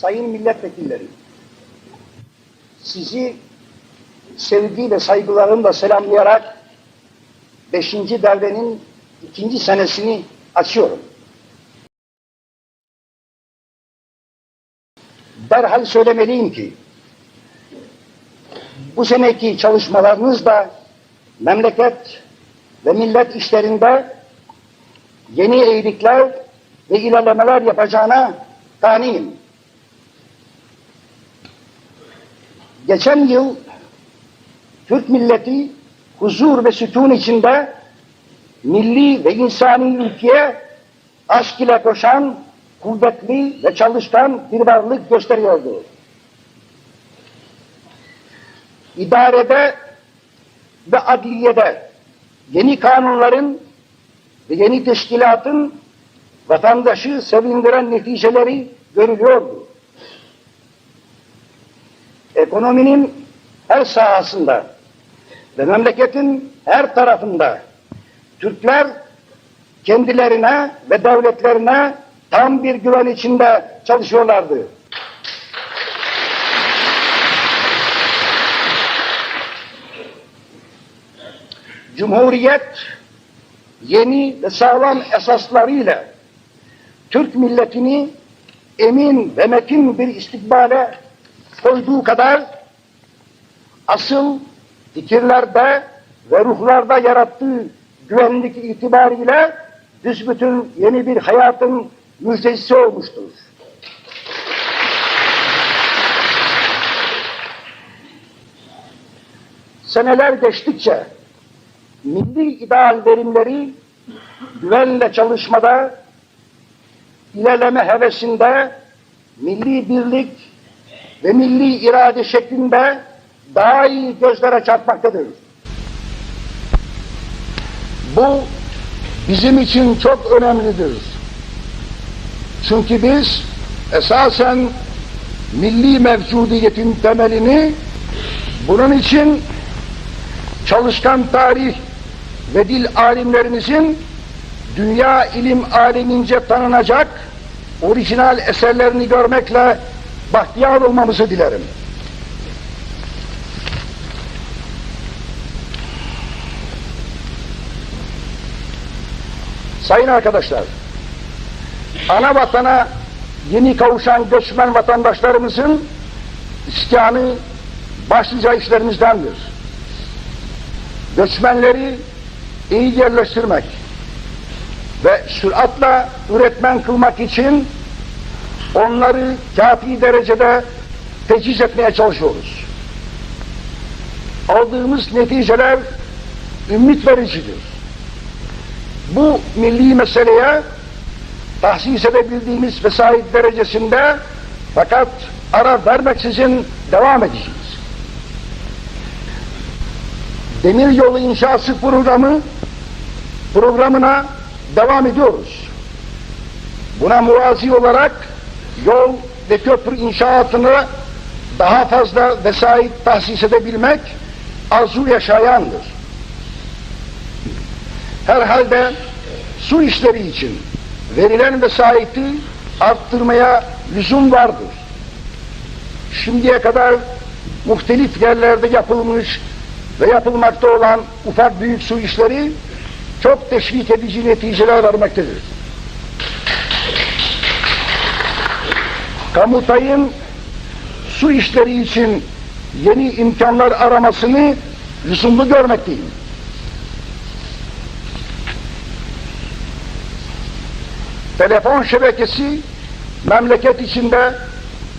sayın milletvekilleri, sizi sevgi ve saygılarımla selamlayarak beşinci devrenin ikinci senesini açıyorum. Derhal söylemeliyim ki, bu seneki çalışmalarınız da memleket ve millet işlerinde yeni eğilikler ve ilerlemeler yapacağına kaniyim. Geçen yıl Türk milleti huzur ve sütun içinde milli ve insani ülkeye aşk ile koşan kuvvetli ve çalışkan bir varlık gösteriyordu. İdarede ve adliyede yeni kanunların ve yeni teşkilatın vatandaşı sevindiren neticeleri görülüyordu. Ekonominin her sahasında ve memleketin her tarafında Türkler kendilerine ve devletlerine tam bir güven içinde çalışıyorlardı. Cumhuriyet yeni ve sağlam esaslarıyla Türk milletini emin ve metin bir istikbale koyduğu kadar asıl fikirlerde ve ruhlarda yarattığı güvenlik itibariyle büsbütün yeni bir hayatın müjdecisi olmuştur. Seneler geçtikçe milli ideal verimleri güvenle çalışmada, ilerleme hevesinde, milli birlik ve milli irade şeklinde daha iyi gözlere çarpmaktadır. Bu bizim için çok önemlidir. Çünkü biz esasen milli mevcudiyetin temelini bunun için çalışkan tarih ve dil alimlerimizin dünya ilim alemince tanınacak orijinal eserlerini görmekle bahtiyar olmamızı dilerim. Sayın arkadaşlar, ana vatana yeni kavuşan göçmen vatandaşlarımızın iskanı başlıca işlerimizdendir. Göçmenleri iyi yerleştirmek ve süratle üretmen kılmak için onları kafi derecede teciz etmeye çalışıyoruz. Aldığımız neticeler ümit vericidir. Bu milli meseleye tahsis edebildiğimiz vesait derecesinde fakat ara vermeksizin devam edeceğiz. Demir yolu inşası programı programına devam ediyoruz. Buna muvazi olarak yol ve köprü inşaatını daha fazla vesait tahsis edebilmek arzu yaşayandır. Herhalde su işleri için verilen vesayeti arttırmaya lüzum vardır. Şimdiye kadar muhtelif yerlerde yapılmış ve yapılmakta olan ufak büyük su işleri çok teşvik edici neticeler vermektedir. Kamutay'ın su işleri için yeni imkanlar aramasını lüzumlu görmekteyim. Telefon şebekesi memleket içinde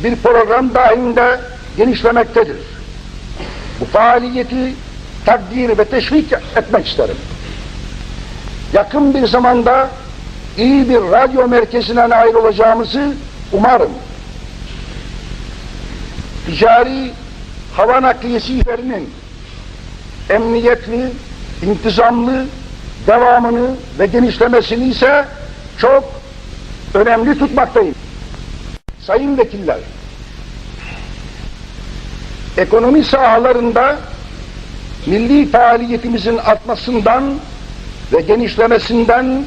bir program dahilinde genişlemektedir. Bu faaliyeti takdir ve teşvik etmek isterim. Yakın bir zamanda iyi bir radyo merkezine nail olacağımızı umarım. Ticari hava nakliyesi işlerinin emniyetli, intizamlı devamını ve genişlemesini ise çok önemli tutmaktayım. Sayın vekiller, ekonomi sahalarında milli faaliyetimizin artmasından ve genişlemesinden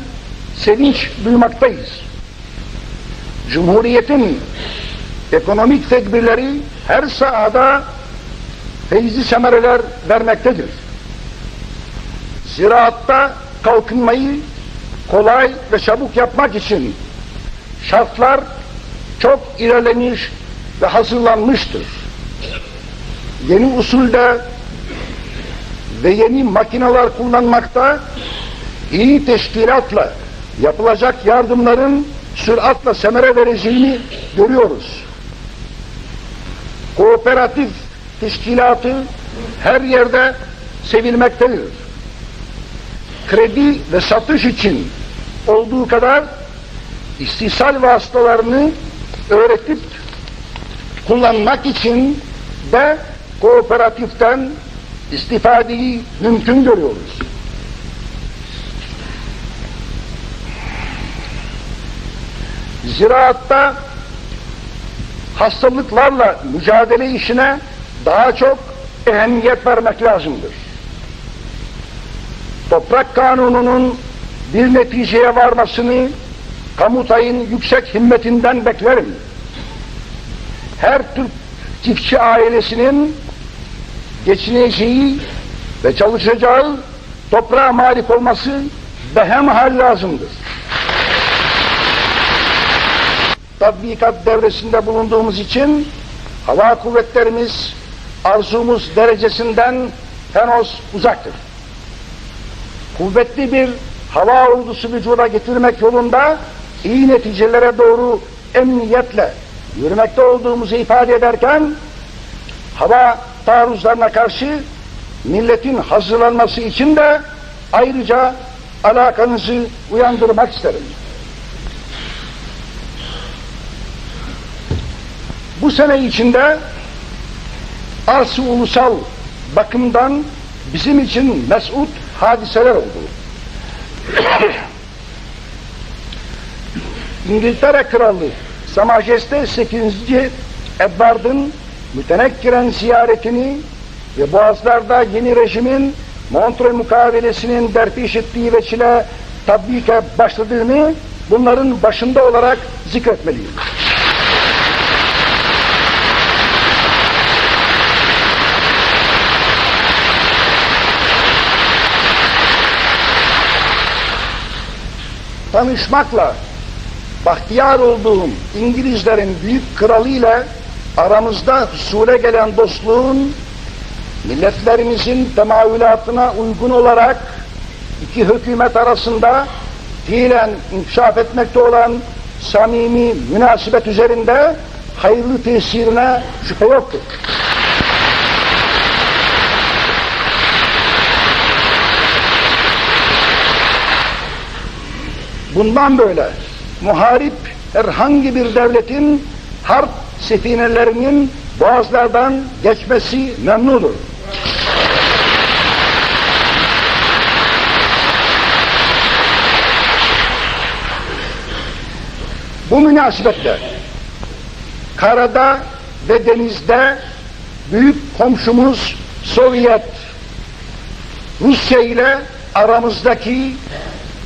sevinç duymaktayız. Cumhuriyetin ekonomik tedbirleri her sahada feyzi semereler vermektedir. Ziraatta kalkınmayı kolay ve çabuk yapmak için şartlar çok ilerlemiş ve hazırlanmıştır. Yeni usulde ve yeni makineler kullanmakta iyi teşkilatla yapılacak yardımların süratle semere vereceğini görüyoruz. Kooperatif teşkilatı her yerde sevilmektedir. Kredi ve satış için olduğu kadar istisal vasıtalarını öğretip kullanmak için de kooperatiften istifadeyi mümkün görüyoruz. Ziraatta hastalıklarla mücadele işine daha çok ehemmiyet vermek lazımdır. Toprak kanununun bir neticeye varmasını Kamutay'ın yüksek himmetinden beklerim. Her Türk çiftçi ailesinin geçineceği ve çalışacağı toprağa malik olması behemhal lazımdır. Tatbikat devresinde bulunduğumuz için hava kuvvetlerimiz arzumuz derecesinden henüz uzaktır. Kuvvetli bir hava ordusu vücuda getirmek yolunda iyi neticelere doğru emniyetle yürümekte olduğumuzu ifade ederken hava taarruzlarına karşı milletin hazırlanması için de ayrıca alakanızı uyandırmak isterim. Bu sene içinde arz-ı ulusal bakımdan bizim için mesut hadiseler oldu. İngiltere Kralı Sa Majeste 8. Edward'ın mütenekkiren ziyaretini ve Boğazlar'da yeni rejimin Montreux mukavelesinin derpiş ettiği veçile tatbike başladığını bunların başında olarak zikretmeliyim. Tanışmakla bahtiyar olduğum İngilizlerin büyük kralı ile aramızda husule gelen dostluğun milletlerimizin temayülatına uygun olarak iki hükümet arasında fiilen inkişaf etmekte olan samimi münasebet üzerinde hayırlı tesirine şüphe yoktur. Bundan böyle muharip herhangi bir devletin harp sefinelerinin boğazlardan geçmesi memnudur. Bu münasebetle karada ve denizde büyük komşumuz Sovyet Rusya ile aramızdaki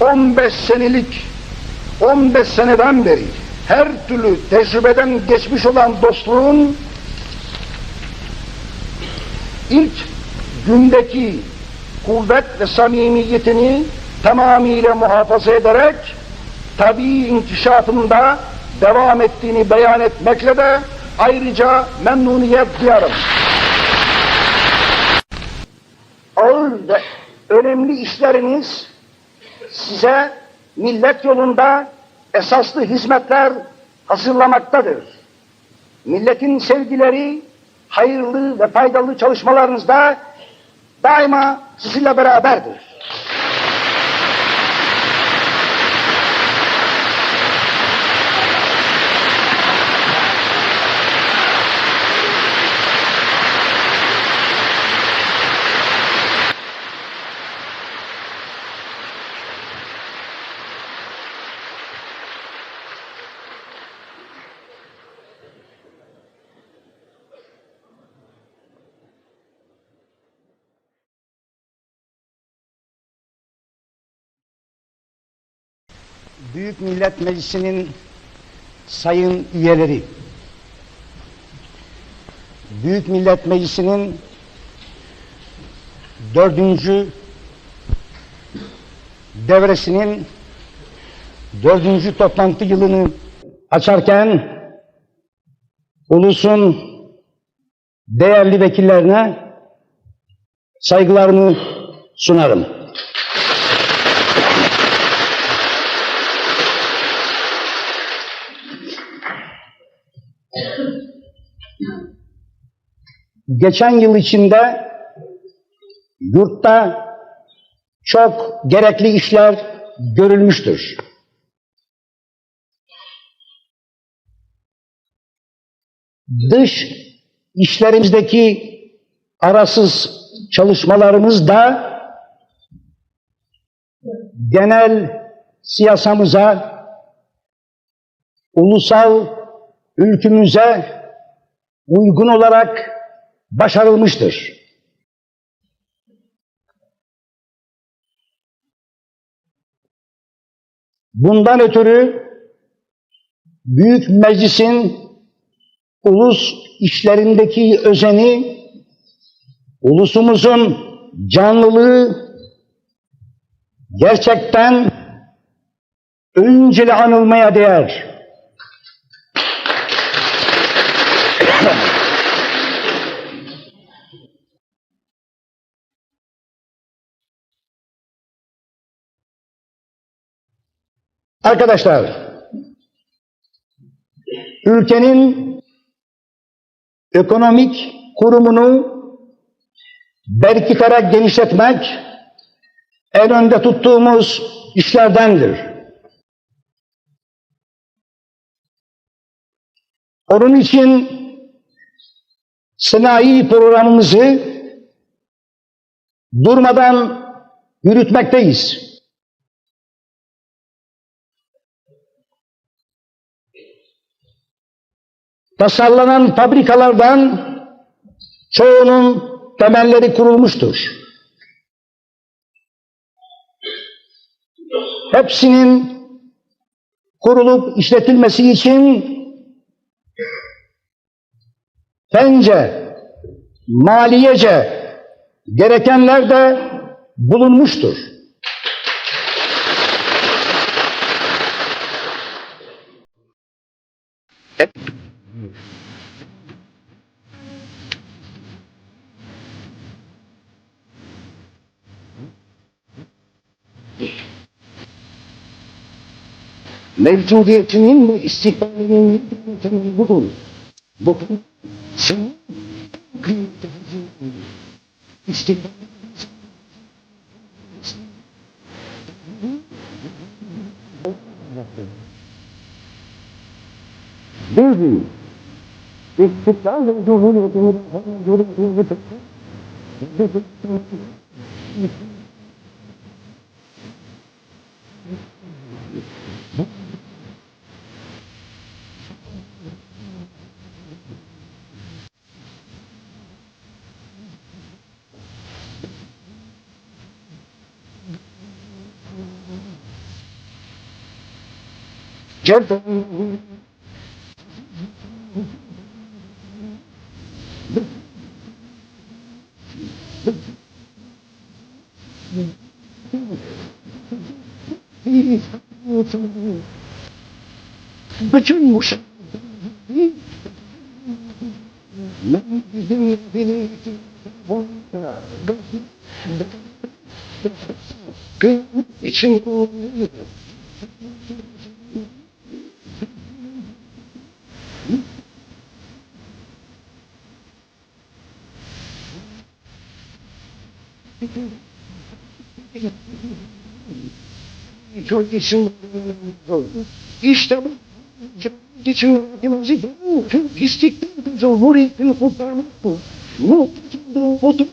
15 senelik 15 seneden beri her türlü tecrübeden geçmiş olan dostluğun ilk gündeki kuvvet ve samimiyetini tamamıyla muhafaza ederek tabii inkişafında devam ettiğini beyan etmekle de ayrıca memnuniyet duyarım. Ağır ve önemli işleriniz size millet yolunda esaslı hizmetler hazırlamaktadır. Milletin sevgileri, hayırlı ve faydalı çalışmalarınızda daima sizinle beraberdir. Büyük Millet Meclisi'nin sayın üyeleri, Büyük Millet Meclisi'nin dördüncü devresinin dördüncü toplantı yılını açarken ulusun değerli vekillerine saygılarımı sunarım. Geçen yıl içinde yurtta çok gerekli işler görülmüştür. Dış işlerimizdeki arasız çalışmalarımız da genel siyasamıza, ulusal ülkümüze uygun olarak başarılmıştır. Bundan ötürü Büyük Meclis'in ulus işlerindeki özeni, ulusumuzun canlılığı gerçekten önceli anılmaya değer. Arkadaşlar, ülkenin ekonomik kurumunu berkitarak genişletmek en önde tuttuğumuz işlerdendir. Onun için sanayi programımızı durmadan yürütmekteyiz. Tasarlanan fabrikalardan çoğunun temelleri kurulmuştur. Hepsinin kurulup işletilmesi için fence, maliyece gerekenler de bulunmuştur. Mevcudiyetinin istikbalinin mi budur. Bu senin istikbal bir gün istiklal ve cumhuriyetini cumhuriyetini Gerçekten bütün bu şey için çok için işte istiklal Cumhuriyeti'ni kurtarmak bu. Bu fotoğraf